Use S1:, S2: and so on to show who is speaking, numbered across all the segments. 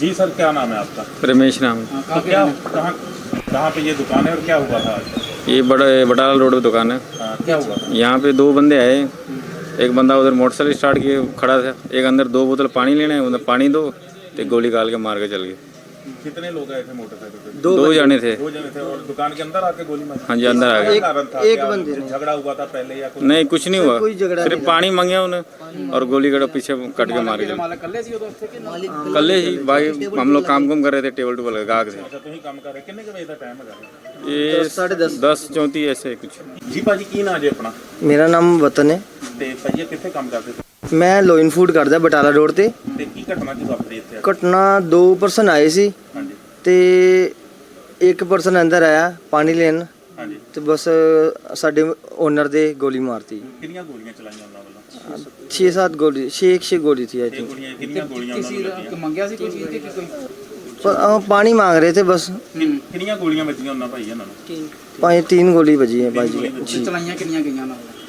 S1: जी sir क्या नाम है आपका?
S2: रमेश नाम।
S1: तो क्या कहाँ कहाँ पे ये दुकान है और क्या हुआ था आज?
S2: ये बड़ा बटाला रोड पे दुकान है।
S1: आ, क्या हुआ था?
S2: यहाँ पे दो बंदे आए। एक बंदा उधर मोटरसाइकिल स्टार्ट किए खड़ा था। एक अंदर दो बोतल पानी लेने उधर पानी दो तो गोली काल के मार के चल गए।
S1: कितने लोग आए थे मोटरसाइकिल दो,
S2: दो जाने थे।
S1: दो जाने थे और दुकान के अंदर आके गोली मारी।
S2: हाँ जी अंदर आ गए।
S1: एक बंदे झगड़ा हुआ था पहले या कुछ?
S2: नहीं कुछ नहीं हुआ। कोई झगड़ा सिर्फ़ पानी मांगे उन्होंने और गोली गड़ा पीछे तो कट के मारे कल ही। भाई हम लोग काम कुम कर रहे थे टेबल टूबल गाग
S1: अच्छा, तो से
S2: ये साढ़े दस। दस चौंतीस ऐसे कुछ।
S1: जी भाजी की ना
S3: जी अपना? मेरा नाम
S1: वतन है। भाजी कितने काम करते थे?
S3: ਮੈਂ ਲੋਇਨ ਫੂਡ ਕਰਦਾ ਬਟਾਲਾ ਰੋਡ ਤੇ।
S1: ਤੇ ਕੀ ਘਟਨਾ ਕੀ ਵਾਪਰੀ ਇੱਥੇ?
S3: ਘਟਨਾ ਦੋ ਪਰਸਨ ਆਏ ਸੀ।
S1: ਹਾਂਜੀ।
S3: ਤੇ ਇੱਕ ਪਰਸਨ ਅੰਦਰ ਆਇਆ ਪਾਣੀ ਲੈਣ।
S1: ਹਾਂਜੀ।
S3: ਤੇ ਬਸ ਸਾਡੇ ਓਨਰ ਦੇ ਗੋਲੀ ਮਾਰਤੀ।
S1: ਕਿੰਨੀਆਂ ਗੋਲੀਆਂ ਚਲਾਈਆਂ ਉਹਨਾਂ ਵੱਲੋਂ?
S3: 6-7 ਗੋਲੀ 6-6 ਗੋਲੀ ਸੀ ਆਈ
S1: ਇਹ
S3: ਥਿੰਕ
S1: ਗੋਲੀਆਂ ਕਿੰਨੀਆਂ ਗੋਲੀਆਂ ਉਹਨਾਂ ਨੂੰ ਲੱਗੀਆਂ?
S4: ਮੰਗਿਆ ਸੀ ਕੋਈ ਚੀਜ਼ ਕਿ ਕੋਈ?
S3: ਪਰ ਉਹ ਪਾਣੀ ਮੰਗ ਰਹੇ ਥੇ ਬਸ।
S1: ਕਿੰਨ- ਕਿੰਨੀਆਂ ਗੋਲੀਆਂ ਵੱਜੀਆਂ ਉਹਨਾਂ ਭਾਈ ਇਹਨਾਂ ਨੂੰ?
S3: ਭਾਈ ਤਿੰਨ ਗੋਲੀ ਵੱਜੀ ਹੈ ਭਾਈ ਜੀ।
S4: ਚਲਾਈਆਂ ਕਿੰਨੀਆਂ ਗਈਆਂ ਨਾਲ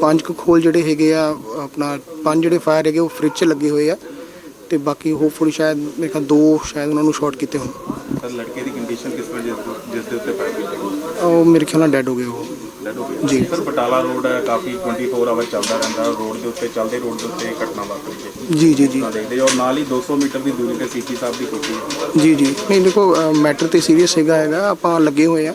S5: ਪੰਜ ਕੁ ਖੋਲ ਜਿਹੜੇ ਹੈਗੇ ਆ ਆਪਣਾ ਪੰਜ ਜਿਹੜੇ ਫਾਇਰ ਹੈਗੇ ਉਹ ਫ੍ਰਿਜ 'ਚ ਲੱਗੇ ਹੋਏ ਆ ਤੇ ਬਾਕੀ ਹੋਪਫੁਲੀ ਸ਼ਾਇਦ ਮੇਰੇ ਖਿਆਲ ਦੋ ਸ਼ਾਇਦ ਉਹਨਾਂ ਨੂੰ ਸ਼ਾਰਟ ਕੀਤੇ ਹੋਣ।
S1: ਸਰ ਲੜਕੇ ਦੀ ਕੰਡੀਸ਼ਨ ਕਿਸ ਤਰ੍ਹਾਂ ਜਿਸ ਜਿਸ ਦੇ ਉੱਤੇ ਫਾਇਰ ਕੀਤਾ
S5: ਉਹ ਮੇਰੇ ਖਿਆਲ ਨਾਲ ਡੈਡ ਹੋ ਗਏ ਉਹ।
S1: ਡੈਡ ਹੋ ਗਈ
S5: ਜੀ।
S1: ਸਰ ਬਟਾਲਾ ਰੋਡ ਹੈ ਕਾਫੀ 24 ਆਵਰ ਚੱਲਦਾ ਰਹਿੰਦਾ ਰੋਡ ਦੇ ਉੱਤੇ ਚੱਲਦੇ ਰੋਡ ਦੇ ਉੱਤੇ ਇਹ ਘਟਨਾ ਵਾਪਰੀ ਹੈ।
S5: ਜੀ ਜੀ ਜੀ।
S1: ਦੇਖਦੇ ਔਰ ਨਾਲ ਹੀ 200 ਮੀਟਰ ਦੀ ਦੂਰੀ ਤੇ ਸੀਪੀ ਸਾਹਿਬ ਦੀ ਕੋਠੀ ਹੈ।
S5: ਜੀ ਜੀ। ਨਹੀਂ ਦੇਖੋ ਮੈਟਰ ਤੇ ਸੀਰੀਅਸ ਹੈਗਾ ਹੈਗਾ ਆਪਾਂ ਲੱਗੇ ਹੋਏ ਆ।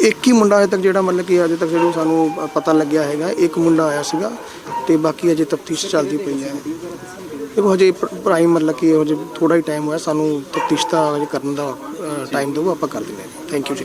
S5: ਇੱਕ ਹੀ ਮੁੰਡਾ ਅਜੇ ਤੱਕ ਜਿਹੜਾ ਮਤਲਬ ਕਿ ਅਜੇ ਤੱਕ ਜਿਹੜਾ ਸਾਨੂੰ ਪਤਾ ਲੱਗਿਆ ਹੈਗਾ, ਇੱਕ ਮੁੰਡਾ ਆਇਆ ਸੀਗਾ ਤੇ ਬਾਕੀ ਅਜੇ ਤਫਤੀਸ਼ ਚੱਲਦੀ ਪਈ ਹੈ। ਦੇਖੋ ਹਜੇ ਪ੍ਰਾਈਮ ਮਤਲਬ ਕਿ ਹਜੇ ਥੋੜਾ ਹੀ ਟਾਈਮ ਹੋਇਆ, ਸਾਨੂੰ ਤਫਤੀਸ਼ ਦਾ ਕਰਨ ਦਾ ਟਾਈਮ ਦਿਓ ਆਪਾਂ ਕਰ ਦਿੰਦੇ ਹਾਂ। ਥੈਂਕ ਯੂ ਜੀ।